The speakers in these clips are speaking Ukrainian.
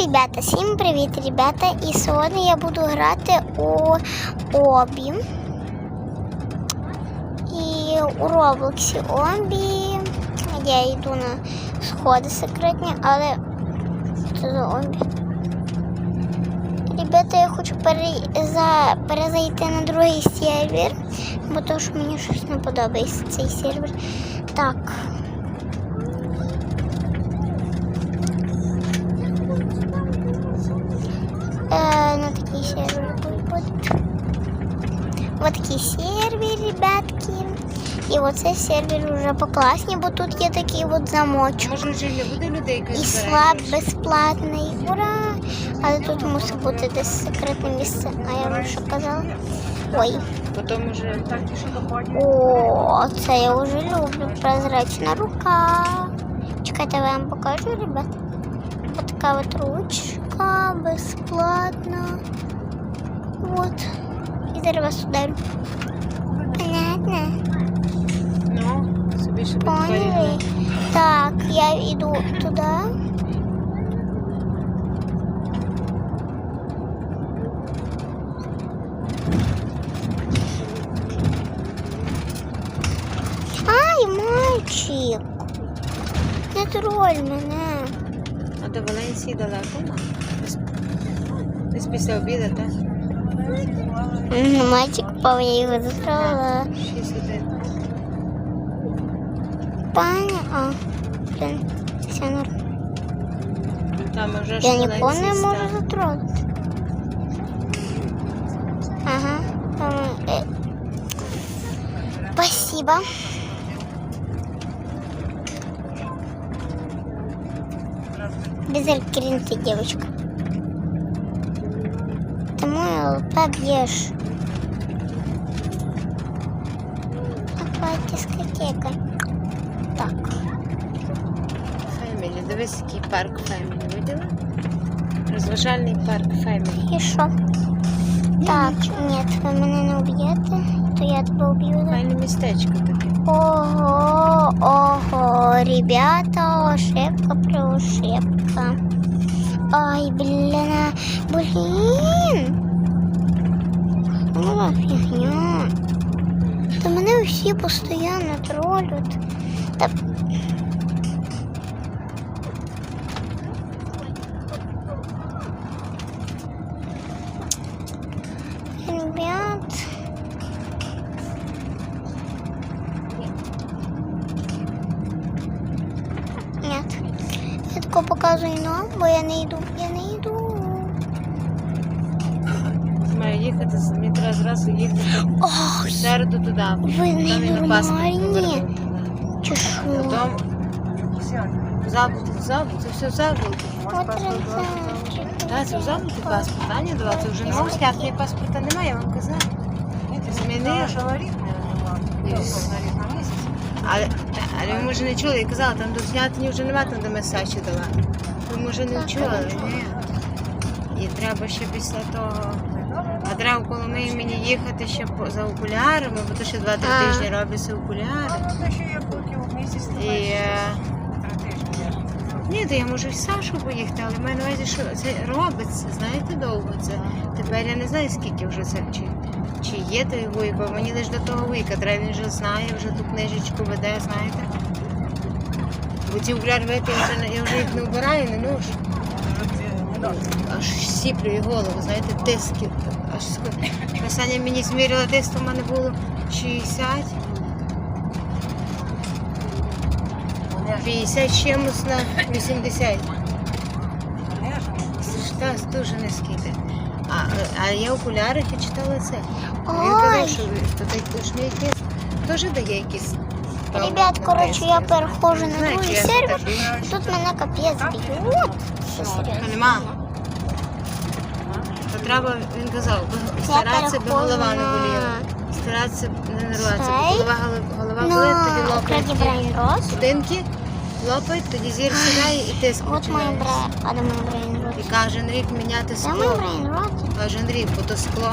ребята, всім привіт, ребята! І сьогодні я буду грати у обі. І у Роблоксі обі. Я йду на сходи секретні, але це за обі. Ребята, я хочу пере... перезайти на другий сервер, бо то, що мені щось не подобається цей сервер. Так. Э, на такие серверы будут. Вот такий сервер, ребятки. І оцей сервер уже покласні, бо тут є такий от замочок. Може вже не буде людей, І слаб безплатний. Ура! Але тут мусить бути десь секретне місце. А я вам що казала? Ой. Потім уже так О, це я вже люблю. Прозрачна рука. Чекайте, я вам покажу, ребят. Вот така от ручка, безплатна. Вот. І зараз вас ударю. Понятно? Ну, собі ще Поняли? підтворює. Так, я йду туди. Ай, мальчик! Не троль мене. До Валенсії далеко? ма? Десь- після обіду, так? Мальчик впав, я його затролила. Шість годин. Пані, а, блін, все норм. Там вже Я не Валенсії можу стане. затролити. Ага. там, е. Спасибо. Без элькринки, девочка. Ты мой ЛП бьешь. Какая дискотека. Так. Фемілі. Дивись, який парк Фемілі. Виділа? Розважальний парк Фемілі. І що? Так, ні, ви мене не уб'єте, то я тебе уб'ю. да? Файне містечко таке. Ого, ого, ребята, ошибка про ошибка. Ай, блин. Блин. О, фигня. Та мене всі постійно тролють. Та... Я тако показую нам, бо я не йду. Я не йду. Маю їхати, з- мені треба зразу їхати Ох, в середу туди. ви Там і на паспорт ненормальні. повернути. Чи що? Потім забути, забути, це все забути. От красавчик. Так, це забути паспорт, а не два, це вже не можна сказати, мені паспорта немає, я вам казала. Змінила. Але, але ви може не чули, я казала, там до снятині вже нема, там до месачі дала. Ви може не чули, ні. І треба ще після того. А треба коло неї мені їхати ще за окулярами, бо то ще два-три А. тижні робляться окуляри. І, е, ні, то я можу і Сашу поїхати, але маю на увазі, що це робиться, знаєте, довго це. Тепер я не знаю, скільки вже це, чи, чи є той бо мені лише до того вуйка, треба він вже знає, вже ту книжечку веде, знаєте. Бо ці окуляри вийти, я вже, я вже їх не вбираю, не ношу. Аж сіплює голову, знаєте, тиски. Аж Саня мені зміряла тиск, в мене було 60. 50 чимось на 80. Штас дуже низький. А, а я окуляри я читала це. Він казав, що теж дає якісь. Ребят, коротше, я переходжу на другий сервер. Тут мене капець б'ють. То треба, він казав, старатися, би голова не боліла. Старатися не нервуватися, бо голова, голова болить, тоді. Креді Судинки лопають, тоді зір сідає і тиск От починається. А де І каже Андрій, міняти Де скло. Брейн Рос? Каже Андрій, бо то скло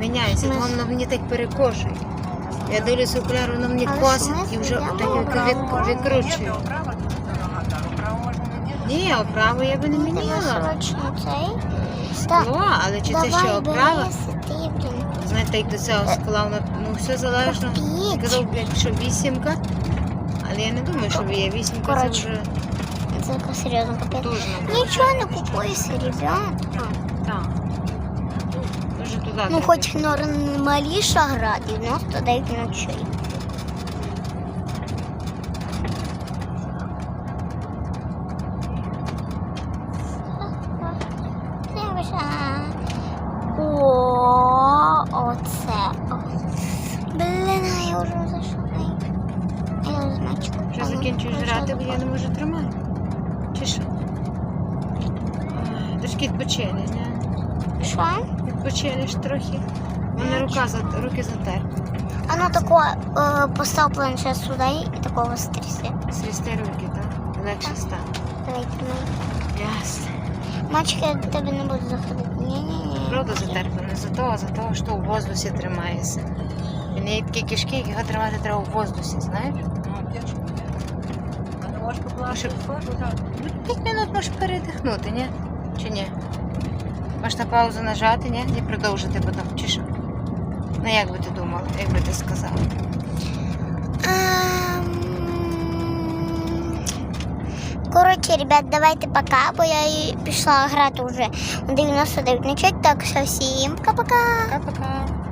міняється, Ми- воно мені так перекошує. Я дивлюся окуляр, воно мені Але косить і вже Я так від- викручує. Ні, оправу я би не Тебе міняла. срочно цей. Так, Скло, але чи це давай, ще оправа? сиди, блін. Знаєте, як до цього скла, воно, ну все залежно. Капець. Казав, блядь, що вісімка. Але я не думаю, що є вісімка, це вже Це серйозно капець. Нічого не купуйся, ребята. Так. Дуже туди. Ну, хоч нормаліша гра, 99 ночей. Вже закінчуєш грати, бо я не можу тримати. Чи що? Трошки відпочинеш, не? Що? Відпочинеш трохи. Мене рука за руки затерпли. А ну тако е, постав планшет сюди і такого стріси. Свісти руки, так? Легше стане. Давай тримай. Ясно. Я до тебе не буду заходити. Ні-ні-ні. Природа затерплена за того, за того, що у воздусі тримається. Він є такі кишки, його тримати треба у воздусі, знаєш? Може, ну, П'ять минут можеш передихнути, ні? Чи ні? Можеш на паузу нажати, ні? І продовжити потім, чи що? Ну як би ти думала, як би ти сказала? Коротше, ребят, давайте пока, бо я пішла грати вже у 99 ночей, так що всім пока-пока. Пока-пока.